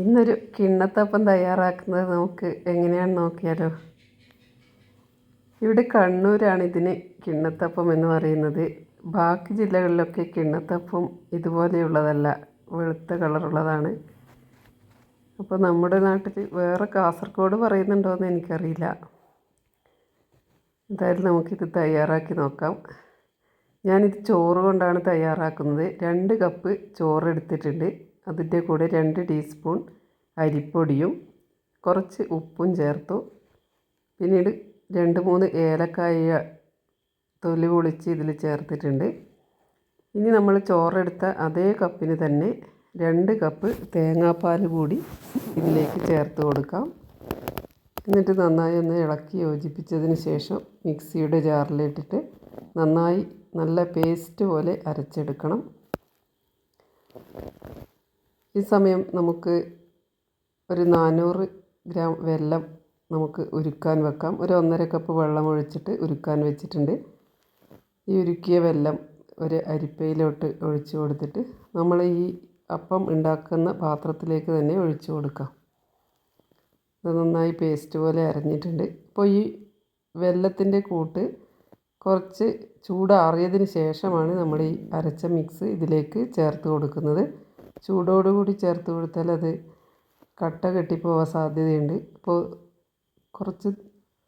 ഇന്നൊരു കിണ്ണത്തപ്പം തയ്യാറാക്കുന്നത് നമുക്ക് എങ്ങനെയാണ് നോക്കിയാലോ? ഇവിടെ കണ്ണൂരാണ് ഇതിന് കിണ്ണത്തപ്പം എന്ന് പറയുന്നത്. ബാക്കി ജില്ലകളിലൊക്കെ കിണ്ണത്തപ്പം ഇതുപോലെയുള്ളതല്ല. വെളുത്ത കളറുള്ളതാണ്. അപ്പോൾ നമ്മുടെ നാട്ടിൽ വേറെ കാസർഗോഡ് പറയുന്നുണ്ടോയെന്ന് എനിക്കറിയില്ല. എന്തായാലും നമുക്കിത് തയ്യാറാക്കി നോക്കാം. ഞാനിത് ചോറ് കൊണ്ടാണ് തയ്യാറാക്കുന്നത്. രണ്ട് കപ്പ് ചോറ് എടുത്തിട്ടുണ്ട്. അതിന്റെ കൂടെ രണ്ട് ടീസ്പൂൺ അരിപ്പൊടിയും കുറച്ച് ഉപ്പും ചേർത്തു. പിന്നീട് രണ്ട് മൂന്ന് ഏലക്കായ തൊലി പൊളിച്ച് ഇതിൽ ചേർത്തിട്ടുണ്ട്. ഇനി നമ്മൾ ചോറെടുത്ത അതേ കപ്പിന് തന്നെ രണ്ട് കപ്പ് തേങ്ങാപ്പാൽ കൂടി ഇതിലേക്ക് ചേർത്ത് കൊടുക്കാം. എന്നിട്ട് നന്നായി ഒന്ന് ഇളക്കി യോജിപ്പിച്ചതിന് ശേഷം മിക്സിയുടെ ജാറിലിട്ടിട്ട് നന്നായി നല്ല പേസ്റ്റ് പോലെ അരച്ചെടുക്കണം. ഈ സമയം നമുക്ക് ഒരു നാനൂറ് ഗ്രാം വെല്ലം നമുക്ക് ഉരുക്കാൻ വെക്കാം. ഒരു ഒന്നര കപ്പ് വെള്ളം ഒഴിച്ചിട്ട് ഉരുക്കാൻ വെച്ചിട്ടുണ്ട്. ഈ ഉരുക്കിയ വെല്ലം ഒരു അരിപ്പയിലോട്ട് ഒഴിച്ചു കൊടുത്തിട്ട് നമ്മൾ ഈ അപ്പം ഉണ്ടാക്കുന്ന പാത്രത്തിലേക്ക് തന്നെ ഒഴിച്ചു കൊടുക്കാം. ഇത് നന്നായി പേസ്റ്റ് പോലെ അരഞ്ഞിട്ടുണ്ട്. ഇപ്പോൾ ഈ വെല്ലത്തിന്റെ കൂട്ട് കുറച്ച് ചൂടാറിയതിന് ശേഷമാണ് നമ്മൾ ഈ അരച്ച മിക്സ് ഇതിലേക്ക് ചേർത്ത് കൊടുക്കുന്നത്. ചൂടോടുകൂടി ചേർത്ത് കൊടുത്താൽ അത് കട്ട കെട്ടിപ്പോവാൻ സാധ്യതയുണ്ട്. അപ്പോൾ കുറച്ച്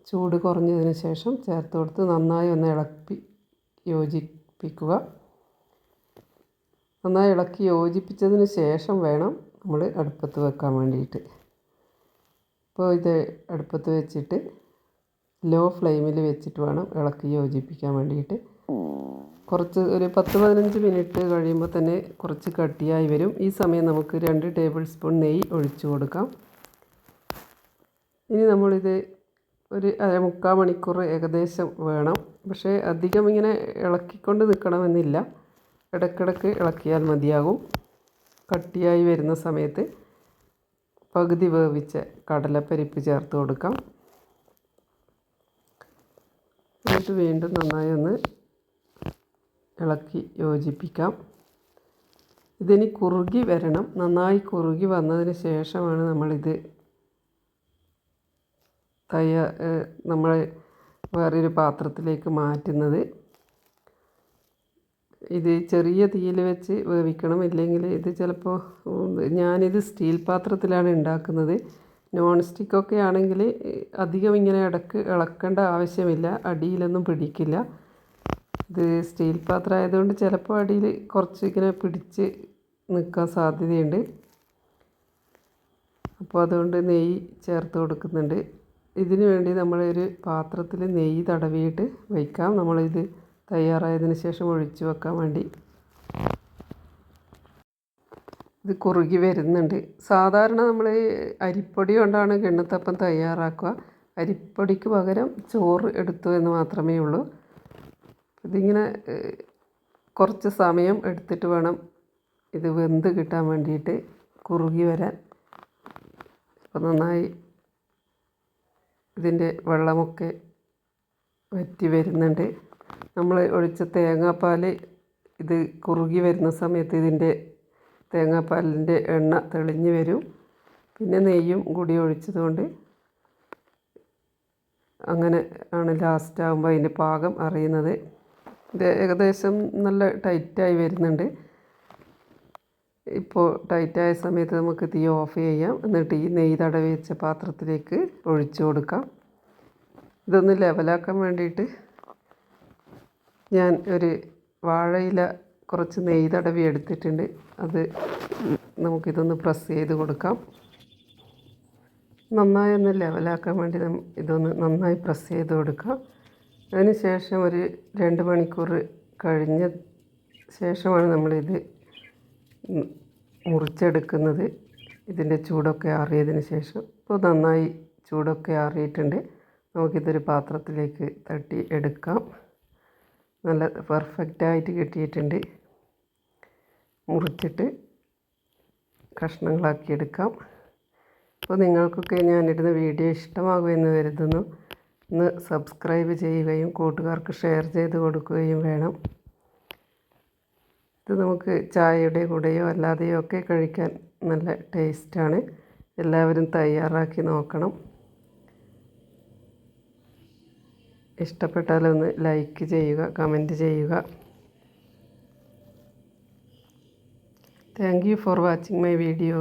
ചൂട് കുറഞ്ഞതിന് ശേഷം ചേർത്ത് കൊടുത്ത് നന്നായി ഒന്ന് ഇളക്കി യോജിപ്പിക്കുക. നന്നായി ഇളക്കി യോജിപ്പിച്ചതിന് ശേഷം വേണം നമ്മൾ അടുപ്പത്ത് വെക്കാൻ വേണ്ടിയിട്ട്. ഇപ്പോൾ ഇത് അടുപ്പത്ത് വെച്ചിട്ട് ലോ ഫ്ലെയിമിൽ വെച്ചിട്ട് വേണം ഇളക്കി യോജിപ്പിക്കാൻ വേണ്ടിയിട്ട്. കുറച്ച് ഒരു പത്ത് പതിനഞ്ച് മിനിറ്റ് കഴിയുമ്പോൾ തന്നെ കുറച്ച് കട്ടിയായി വരും. ഈ സമയം നമുക്ക് രണ്ട് ടേബിൾ സ്പൂൺ നെയ്യ് ഒഴിച്ചു കൊടുക്കാം. ഇനി നമ്മളിത് ഒരു അര മുക്കാൽ മണിക്കൂർ ഏകദേശം വേണം. പക്ഷേ അധികം ഇങ്ങനെ ഇളക്കിക്കൊണ്ട് നിൽക്കണമെന്നില്ല. ഇടയ്ക്കിടയ്ക്ക് ഇളക്കിയാൽ മതിയാകും. കട്ടിയായി വരുന്ന സമയത്ത് പകുതി വേവിച്ച കടലപ്പരിപ്പ് ചേർത്ത് കൊടുക്കാം. എന്നിട്ട് വീണ്ടും നന്നായി ഒന്ന് ഇളക്കി യോജിപ്പിക്കാം. ഇതിനി കുറുകി വരണം. നന്നായി കുറുകി വന്നതിന് ശേഷമാണ് നമ്മളിത് തയ്യാ നമ്മൾ വേറൊരു പാത്രത്തിലേക്ക് മാറ്റുന്നത്. ഇത് ചെറിയ തീയിൽ വെച്ച് വേവിക്കണം. ഇല്ലെങ്കിൽ ഇത് ചിലപ്പോൾ ഞാനിത് സ്റ്റീൽ പാത്രത്തിലാണ് ഉണ്ടാക്കുന്നത്. നോൺ സ്റ്റിക്കൊക്കെ ആണെങ്കിൽ അധികം ഇങ്ങനെ ഇടയ്ക്ക് ഇളക്കേണ്ട ആവശ്യമില്ല അടിയിലൊന്നും പിടിക്കില്ല. ഇത് സ്റ്റീൽ പാത്രം ആയതുകൊണ്ട് ചിലപ്പോൾ അടിയിൽ കുറച്ച് ഇങ്ങനെ പിടിച്ച് നിൽക്കാൻ സാധ്യതയുണ്ട്. അപ്പോൾ അതുകൊണ്ട് നെയ്യ് ചേർത്ത് കൊടുക്കുന്നുണ്ട്. ഇതിന് വേണ്ടി നമ്മളൊരു പാത്രത്തിൽ നെയ്യ് തടവിയിട്ട് വയ്ക്കാം. നമ്മളിത് തയ്യാറായതിന് ശേഷം ഒഴിച്ച് വെക്കാൻ വേണ്ടി. ഇത് കുറുകി വരുന്നുണ്ട്. സാധാരണ നമ്മൾ അരിപ്പൊടി കൊണ്ടാണ് കിണ്ണത്തപ്പം തയ്യാറാക്കുക. അരിപ്പൊടിക്ക് പകരം ചോറ് എടുത്തു എന്ന് മാത്രമേ ഉള്ളൂ. ഇതിങ്ങനെ കുറച്ച് സമയം എടുത്തിട്ട് വേണം ഇത് വെന്ത് കിട്ടാൻ വേണ്ടിയിട്ട് കുറുകി വരാൻ. അപ്പോൾ നന്നായി ഇതിന്റെ വെള്ളമൊക്കെ വറ്റി വരുന്നുണ്ട്. നമ്മൾ ഒഴിച്ച തേങ്ങാപ്പാൽ ഇത് കുറുകി വരുന്ന സമയത്ത് ഇതിന്റെ തേങ്ങാപ്പാലിന്റെ എണ്ണ തെളിഞ്ഞ് വരും. പിന്നെ നെയ്യും കൂടി ഒഴിച്ചതുകൊണ്ട് അങ്ങനെ ആണ് ലാസ്റ്റ് ആകുമ്പോൾ അതിന്റെ പാകം അറിയുന്നത്. ഇത് ഏകദേശം നല്ല ടൈറ്റായി വരുന്നുണ്ട്. ഇപ്പോൾ ടൈറ്റായ സമയത്ത് നമുക്ക് തീ ഓഫ് ചെയ്യാം. എന്നിട്ട് ഈ നെയ്യ് തടവി വെച്ച പാത്രത്തിലേക്ക് ഒഴിച്ചു കൊടുക്കാം. ഇതൊന്ന് ലെവലാക്കാൻ വേണ്ടിയിട്ട് ഞാൻ ഒരു വാഴയില കുറച്ച് നെയ്യ് തടവി എടുത്തിട്ടുണ്ട്. അത് നമുക്കിതൊന്ന് പ്രസ് ചെയ്ത് കൊടുക്കാം. നന്നായി ഒന്ന് ലെവലാക്കാൻ വേണ്ടി ഇതൊന്ന് നന്നായി പ്രസ് ചെയ്ത് കൊടുക്കാം. അതിന് ശേഷം ഒരു രണ്ട് മണിക്കൂർ കഴിഞ്ഞ ശേഷമാണ് നമ്മളിത് മുറിച്ചെടുക്കുന്നത്. ഇതിന്റെ ചൂടൊക്കെ ആറിയതിന് ശേഷം. ഇപ്പോൾ നന്നായി ചൂടൊക്കെ ആറിയിട്ടുണ്ട്. നമുക്കിതൊരു പാത്രത്തിലേക്ക് തട്ടി എടുക്കാം. നല്ല പെർഫെക്റ്റായിട്ട് കിട്ടിയിട്ടുണ്ട്. മുറിച്ചിട്ട് കഷ്ണങ്ങളാക്കി എടുക്കാം. അപ്പോൾ നിങ്ങൾക്കൊക്കെ ഞാനിടുന്ന വീഡിയോ ഇഷ്ടമാകുമെന്ന് കരുതുന്നു. ഒന്ന് സബ്സ്ക്രൈബ് ചെയ്യുകയും കൂട്ടുകാർക്ക് ഷെയർ ചെയ്ത് കൊടുക്കുകയും വേണം. ഇത് നമുക്ക് ചായയുടെ കൂടെയോ അല്ലാതെയോ ഒക്കെ കഴിക്കാൻ നല്ല ടേസ്റ്റാണ്. എല്ലാവരും തയ്യാറാക്കി നോക്കണം. ഇഷ്ടപ്പെട്ടാലൊന്ന് ലൈക്ക് ചെയ്യുക കമന്റ് ചെയ്യുക. Thank you for watching my video